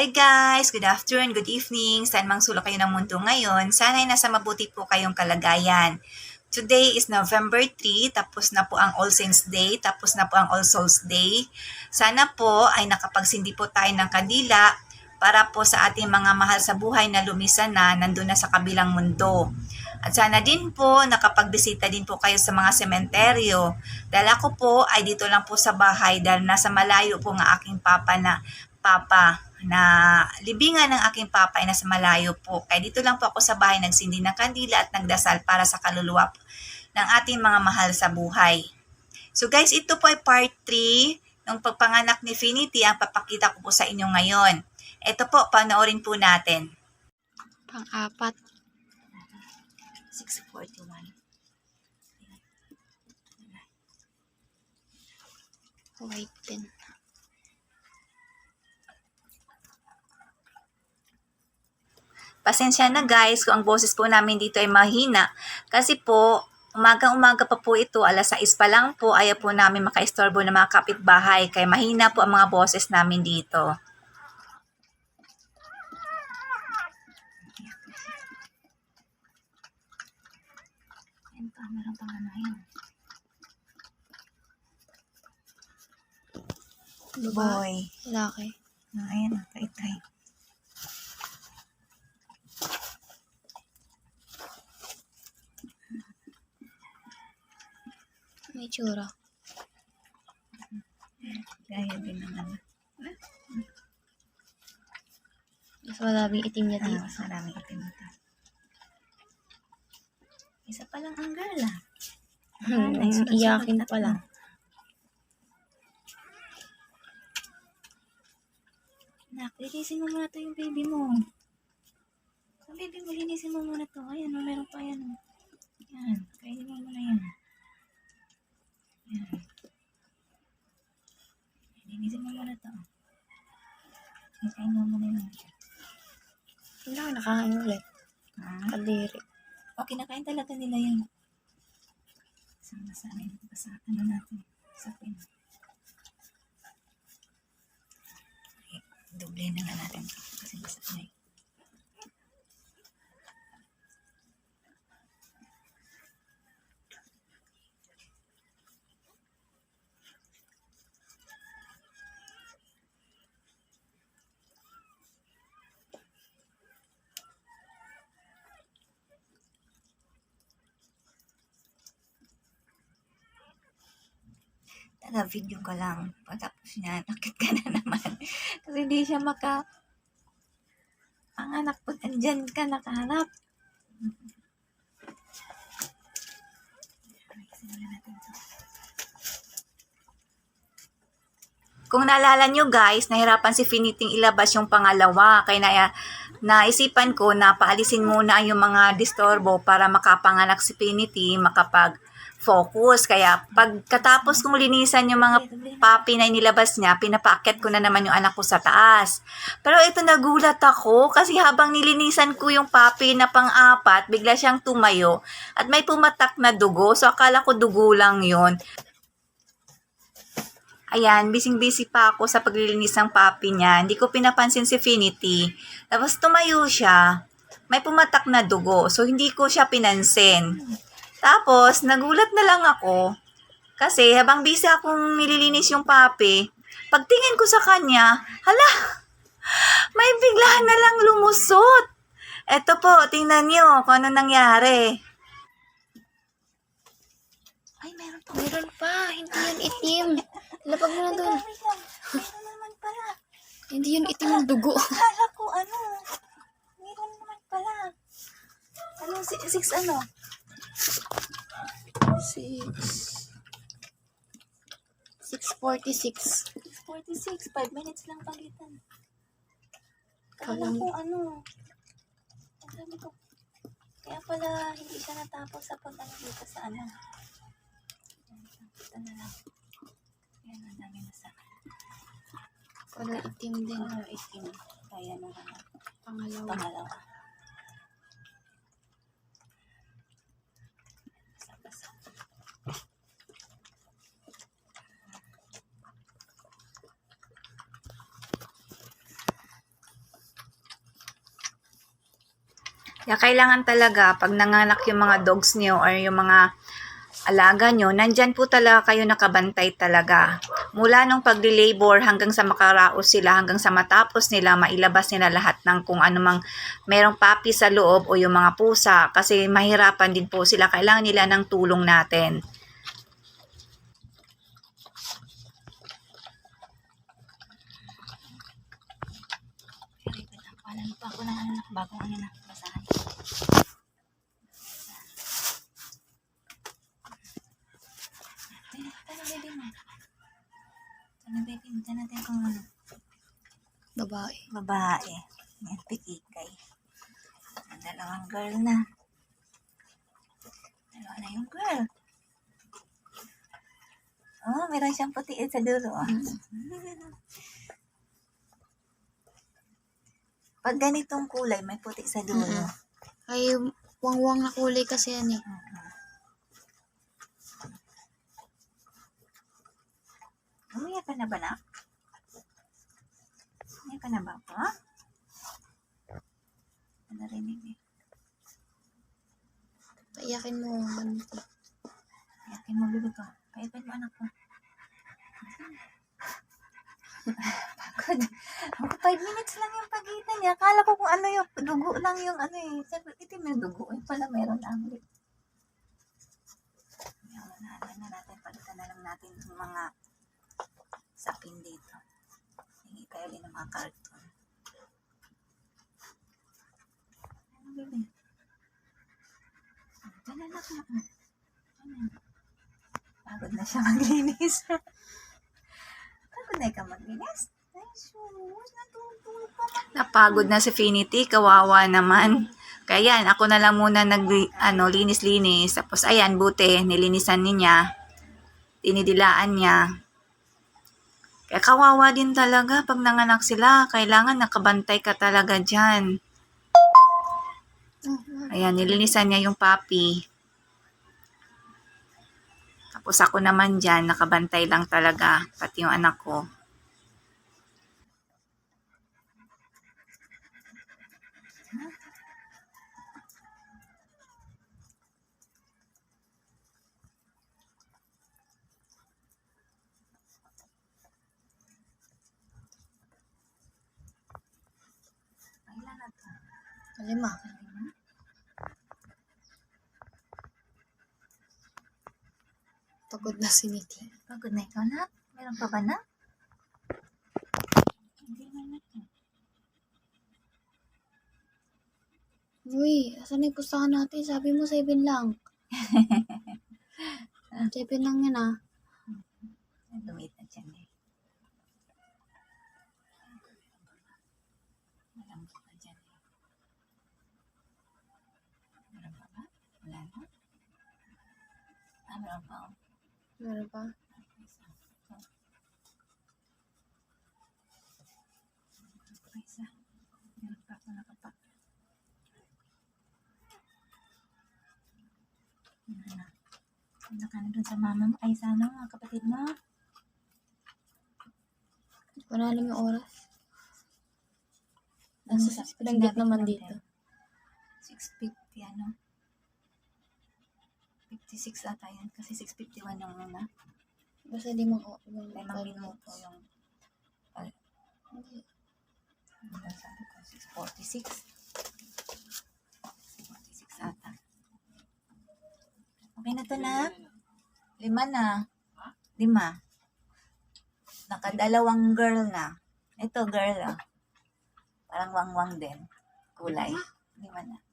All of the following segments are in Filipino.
Hi guys! Good afternoon, good evening. Saan mang sulok kayo ng mundo ngayon, sana'y nasa mabuti po kayong kalagayan. Today is November 3, tapos na po ang All Saints Day, tapos na po ang All Souls Day. Sana po ay nakapagsindi po tayo ng kandila para po sa ating mga mahal sa buhay na lumisan na nandun na sa kabilang mundo. At sana din po nakapagbisita din po kayo sa mga sementeryo. Dahil ako po ay dito lang po sa bahay dahil nasa malayo po ng aking papa na papa na libingan ng aking papa ay nasa malayo po. Kaya dito lang po ako sa bahay nagsindi ng kandila at nagdasal para sa kaluluwa ng ating mga mahal sa buhay. So guys, ito po ay part 3 ng pagpanganak ni Finity ang papakita ko po sa inyo ngayon. Ito po, panoorin po natin. Pang-apat. 641. White din. Pasensya na guys kung ang boses po namin dito ay mahina. Kasi po, umaga-umaga pa po ito, alas 6 pa lang po, ayaw po namin makaistorbo ng mga kapitbahay. Kaya mahina po ang mga boses namin dito. Meron pang ano yun. Boy. Lalaki. Ah, ayan, try-try. May tsura. Gaya din ano. Mas maraming itim niya Ah, dito. mas maraming itim ito. Isa pa lang ang girl ah. Hmm, sunod-sunod iyakin pa lang. Nak, linisin mo muna to yung baby mo. Ang baby mo, linisin mo muna to. Ayan, oh, meron pa yan. oh. Yan, kainin mo muna yan. Linisin mo muna to. Kainin mo muna yan. Hindi ako nakakain ulit. Ah, Kadiri. okay, nakain talaga nila yan. Sama sa amin. Sa ano natin. Sa pin. Okay, doble na nga natin. Kasi basta na. Taga-video ka lang. Pagkatapos niya, nakit ka na naman. Kasi hindi siya maka... Ang anak, pag andyan ka, nakaharap. Kung naalala nyo guys, nahirapan si Finiting ilabas yung pangalawa. Kaya na, naisipan ko na paalisin muna yung mga disturbo para makapanganak si Finity, makapag focus. Kaya pagkatapos kong linisan yung mga papi na inilabas niya, pinapaakyat ko na naman yung anak ko sa taas. Pero ito nagulat ako kasi habang nilinisan ko yung papi na pang-apat, bigla siyang tumayo at may pumatak na dugo. So akala ko dugo lang yun. Ayan, bising-busy pa ako sa paglilinis ng papi niya. Hindi ko pinapansin si Finity. Tapos tumayo siya. May pumatak na dugo. So, hindi ko siya pinansin. Tapos, nagulat na lang ako. Kasi, habang busy akong nililinis yung papi, pagtingin ko sa kanya, hala, may bigla na lang lumusot. Eto po, tingnan nyo kung ano nangyari. Ay, meron pa. Meron pa. Hindi yan itim. Lapag mo na dun. Meron naman pala. Hindi yan itim yung dugo. Akala ko ano. Meron naman pala. Ano, si- six ano? Six. 646. 46. 5 minutes lang pagitan. Kalang- ko ano. Ang ko. Kaya pala hindi siya natapos sa pag ano dito sa ano. Ito na lang. Ayan, ang dami na sa Wala itim din. ano, itim. Kaya na ano, Pangalawa. pangalawa. Kaya kailangan talaga, pag nanganak yung mga dogs niyo or yung mga alaga nyo, nandyan po talaga kayo nakabantay talaga. Mula nung pagli-labor hanggang sa makaraos sila, hanggang sa matapos nila, mailabas nila lahat ng kung ano mang merong papi sa loob o yung mga pusa kasi mahirapan din po sila. Kailangan nila ng tulong natin. Alam pa ako ng ano na, bagong ano na, basahan. Tanong baby mo. Tanong baby mo. Tanong natin kung ano. Babae. Babae. Yan, pikikay. Ang dalawang girl na. Dalawa na yung girl. Oh, meron siyang puti sa dulo. ah. Pag ganitong kulay, may puti sa dulo. Mm-mm. Ay, wang-wang na kulay kasi yan eh. Umiyak ka na ba na? Umiyak ka na ba pa? Ano rinig eh? Paiyakin mo. ganito. Yakin mo bibig ko. Paipan mo anak ko. Pagod. Ako, five minutes lang yung pagitan niya. Akala ko kung ano yung dugo lang yung ano eh. Sabi, itim yung dugo. Eh, pala meron ang lip. Yan, na, na. Palitan na lang natin yung mga sapin dito. Hingi tayo din ng mga cartoon. Ano bebe? Diyan na anak mo. Diyan na. Pagod na siya maglinis. Pagod na ikaw maglinis. Napagod na si Finity, kawawa naman. Kaya yan, ako na lang muna nag, ano, linis-linis. Tapos ayan, buti, nilinisan niya. Tinidilaan niya. Kaya kawawa din talaga pag nanganak sila. Kailangan nakabantay ka talaga dyan. Oh, Ayan, nilinisan niya yung papi. Tapos ako naman dyan, nakabantay lang talaga, pati yung anak ko. Lima. Pagod na si Niti. Pagod na ikaw na? Meron pa ba na? Uy, asan yung pustahan natin? Sabi mo 7 lang. 7 lang yan ah. Lumit na dyan eh. Malambot na dyan eh. Meron pa ba? Wala na? Ah, meron pa. oh. Meron pa? Isa. Meron pa ako nakapak. Ano na? Ano ka na dun sa mama mo? Ay, sa ano, mga kapatid mo? Hindi ko na alam yung oras. Nasa Ang sa pinanggit sinabi ko naman dito. din. 6.50 ano? 56 ata yan. Kasi 6.51 yung una. Basta limang o. Limang, Limang minuto yung ay, Hindi. ano sabi ko? 6.46. 6.46 ata. Okay na to na? Lima na. Lima. Nakadalawang girl na. Ito girl ah. Parang wangwang din. Kulay. Lima na.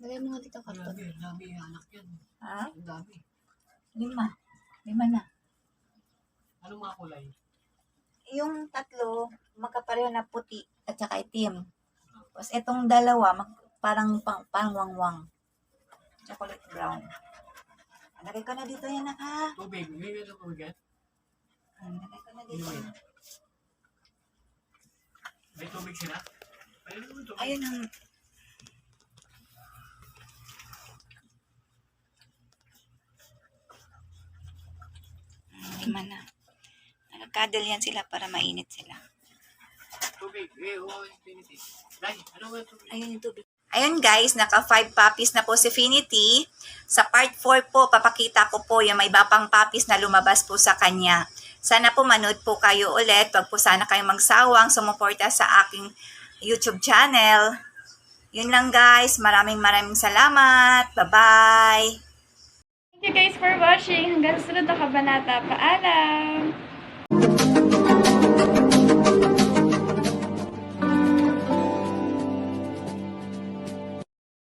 Lagay mo nga dito karton. Grabe, dami anak yan. Ha? Ang dami. Lima. Lima na. Anong mga kulay? yung tatlo, magkapareho na puti at saka itim. Tapos itong dalawa, mag, parang, pang, parang wangwang. Chocolate brown. Lagay ko na dito yan, ha? Tubig. May meron tubig yan? Lagay ko na dito. May tubig sila? Ayun ang... Lima na. Nagkadal yan sila para mainit sila. Ayun yung tubig. Ayun guys, naka 5 puppies na po si Finity. Sa part 4 po, papakita ko po yung may iba pang puppies na lumabas po sa kanya. Sana po manood po kayo ulit. Huwag po sana kayong magsawang sumuporta sa aking YouTube channel. Yun lang guys. Maraming maraming salamat. Bye-bye! Thank you guys for watching. Hanggang sa sunod na kabanata. Paalam!